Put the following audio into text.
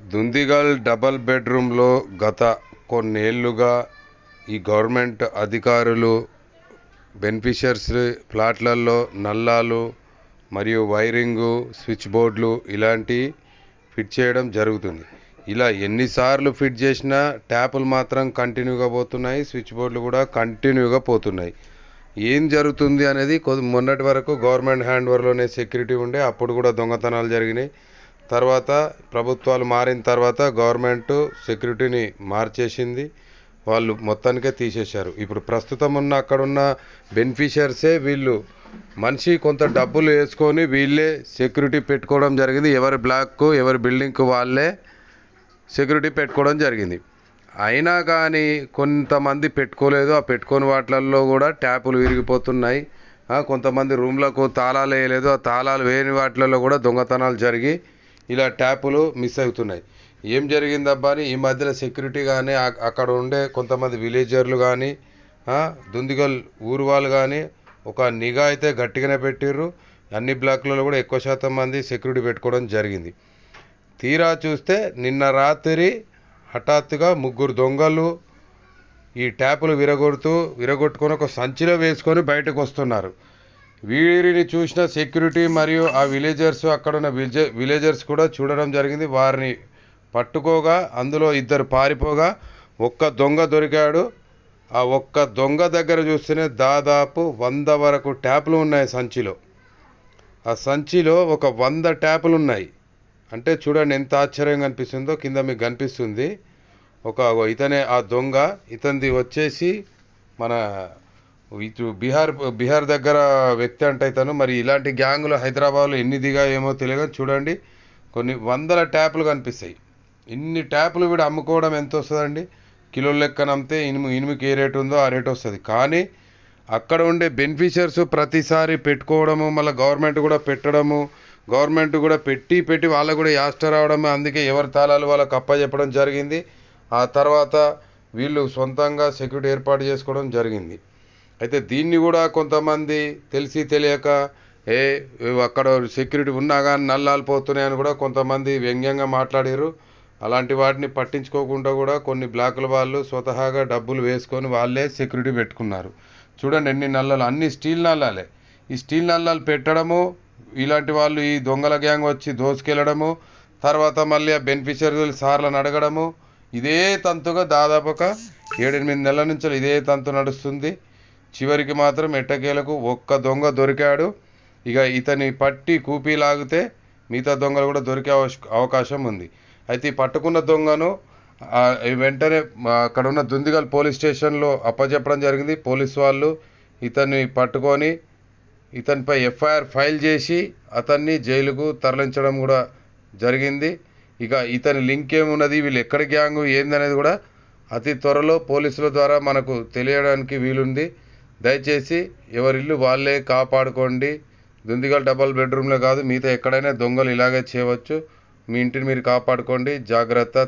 Dundigal double బెడ్రూమ్లో గత కొన్నేళ్ళుగా ఈ గవర్నమెంట్ అధికారులు బెనిఫిషర్స్ ప్లాట్లలో నల్లాలు మరియు వైరింగు స్విచ్ బోర్డులు ఇలాంటివి ఫిట్ చేయడం జరుగుతుంది. ఇలా ఎన్నిసార్లు ఫిట్ చేసినా ట్యాపులు మాత్రం కంటిన్యూగా పోతున్నాయి స్విచ్ బోర్డులు కూడా కంటిన్యూగా పోతున్నాయి. ఏం జరుగుతుంది అనేది కొద్ది మొన్నటి వరకు గవర్నమెంట్ హ్యాండ్ ఓవర్లోనే సెక్యూరిటీ ఉండే అప్పుడు కూడా దొంగతనాలు జరిగినాయి. తర్వాత ప్రభుత్వాలు మారిన తర్వాత గవర్నమెంట్ సెక్యూరిటీని మార్చేసింది. వాళ్ళు మొత్తానికే తీసేశారు. ఇప్పుడు ప్రస్తుతం ఉన్న అక్కడ ఉన్న బెనిఫిషియర్సే వీళ్ళు మనిషి కొంత డబ్బులు వేసుకొని వీళ్ళే సెక్యూరిటీ పెట్టుకోవడం జరిగింది. ఎవరి బ్లాక్కు ఎవరి బిల్డింగ్కు వాళ్ళే సెక్యూరిటీ పెట్టుకోవడం జరిగింది. అయినా కానీ కొంతమంది పెట్టుకోలేదు. ఆ పెట్టుకోని వాటిలలో కూడా ట్యాపులు విరిగిపోతున్నాయి. కొంతమంది రూమ్లకు తాళాలు వేయలేదు. ఆ తాళాలు వేయని వాటిల్లో కూడా దొంగతనాలు జరిగి ఇలా ట్యాపులు మిస్ అవుతున్నాయి. ఏం జరిగిందబ్బా అని ఈ మధ్యలో సెక్యూరిటీ కానీ అక్కడ ఉండే కొంతమంది విలేజర్లు కానీ దుందిగల్ ఊరు వాళ్ళు కానీ ఒక నిఘా అయితే గట్టిగానే పెట్టిర్రు. అన్ని బ్లాక్లలో కూడా ఎక్కువ శాతం మంది సెక్యూరిటీ పెట్టుకోవడం జరిగింది. తీరా చూస్తే నిన్న రాత్రి హఠాత్తుగా ముగ్గురు దొంగలు ఈ ట్యాపులు విరగొడుతూ విరగొట్టుకొని ఒక సంచిలో వేసుకొని బయటకు వస్తున్నారు. వీరిని చూసిన సెక్యూరిటీ మరియు ఆ విలేజర్స్ అక్కడ ఉన్న విలేజర్స్ కూడా చూడడం జరిగింది. వారిని పట్టుకోగా అందులో ఇద్దరు పారిపోగా ఒక్క దొంగ దొరికాడు. ఆ ఒక్క దొంగ దగ్గర చూస్తేనే దాదాపు వంద వరకు ట్యాపులు ఉన్నాయి సంచిలో. ఆ సంచిలో ఒక వంద ట్యాపులు ఉన్నాయి. అంటే చూడండి ఎంత ఆశ్చర్యంగా అనిపిస్తుందో కింద మీకు కనిపిస్తుంది. ఒక ఇతనే ఆ దొంగ ఇతనిది వచ్చేసి మన ఇటు బీహార్ బీహార్ దగ్గర వ్యక్తి అంటే ఇతను. మరి ఇలాంటి గ్యాంగులు హైదరాబాద్లో ఎన్ని దిగా ఏమో తెలియదు చూడండి. కొన్ని వందల ట్యాపులు కనిపిస్తాయి. ఇన్ని ట్యాపులు వీడు అమ్ముకోవడం ఎంత వస్తుందండి? కిలోల లెక్కన అమ్మితే ఇనుము ఇనుముకి ఏ రేటు ఉందో ఆ రేట్ వస్తుంది. కానీ అక్కడ ఉండే బెనిఫిషియర్స్ ప్రతిసారి పెట్టుకోవడము మళ్ళీ గవర్నమెంట్ కూడా పెట్టడము గవర్నమెంట్ కూడా పెట్టి పెట్టి వాళ్ళకు కూడా యాస్ట రావడము అందుకే ఎవరి తాళాలు వాళ్ళకి అప్పచెప్పడం జరిగింది. ఆ తర్వాత వీళ్ళు సొంతంగా సెక్యూరిటీ ఏర్పాటు చేసుకోవడం జరిగింది. అయితే దీన్ని కూడా కొంతమంది తెలిసి తెలియక ఏ అక్కడ సెక్యూరిటీ ఉన్నా కానీ నల్లాలు పోతున్నాయని కూడా కొంతమంది వ్యంగ్యంగా మాట్లాడారు. అలాంటి వాటిని పట్టించుకోకుండా కూడా కొన్ని బ్లాకుల వాళ్ళు స్వతహాగా డబ్బులు వేసుకొని వాళ్ళే సెక్యూరిటీ పెట్టుకున్నారు. చూడండి ఎన్ని నల్లలు అన్ని స్టీల్ నల్లాలే. ఈ స్టీల్ నల్లాలు పెట్టడము ఇలాంటి వాళ్ళు ఈ దొంగల గ్యాంగ్ వచ్చి దోసుకెళ్ళడము తర్వాత మళ్ళీ ఆ బెనిఫిషియరీలు సార్లను అడగడము ఇదే తంతుగా దాదాపు ఒక ఏడెనిమిది నెలల నుంచి ఇదే తంతు నడుస్తుంది. చివరికి మాత్రం ఎట్టకేలకు ఒక్క దొంగ దొరికాడు. ఇక ఇతని పట్టి కూపీ లాగితే మిగతా దొంగలు కూడా దొరికే అవకాశం ఉంది. అయితే ఈ పట్టుకున్న దొంగను వెంటనే అక్కడ ఉన్న దుందిగల్ పోలీస్ స్టేషన్లో అప్పచెప్పడం జరిగింది. పోలీస్ వాళ్ళు ఇతన్ని పట్టుకొని ఇతనిపై ఎఫ్ఐఆర్ ఫైల్ చేసి అతన్ని జైలుకు తరలించడం కూడా జరిగింది. ఇక ఇతని లింక్ ఏమున్నది? వీళ్ళు ఎక్కడ గ్యాంగ్? ఏందనేది కూడా అతి త్వరలో పోలీసుల ద్వారా మనకు తెలియడానికి వీలుంది. దయచేసి ఎవరిల్లు వాళ్ళే కాపాడుకోండి. దుందిగల్ డబల్ బెడ్రూమ్లో కాదు మిగతా ఎక్కడైనా దొంగలు ఇలాగే చేయవచ్చు. మీ ఇంటిని మీరు కాపాడుకోండి. జాగ్రత్త.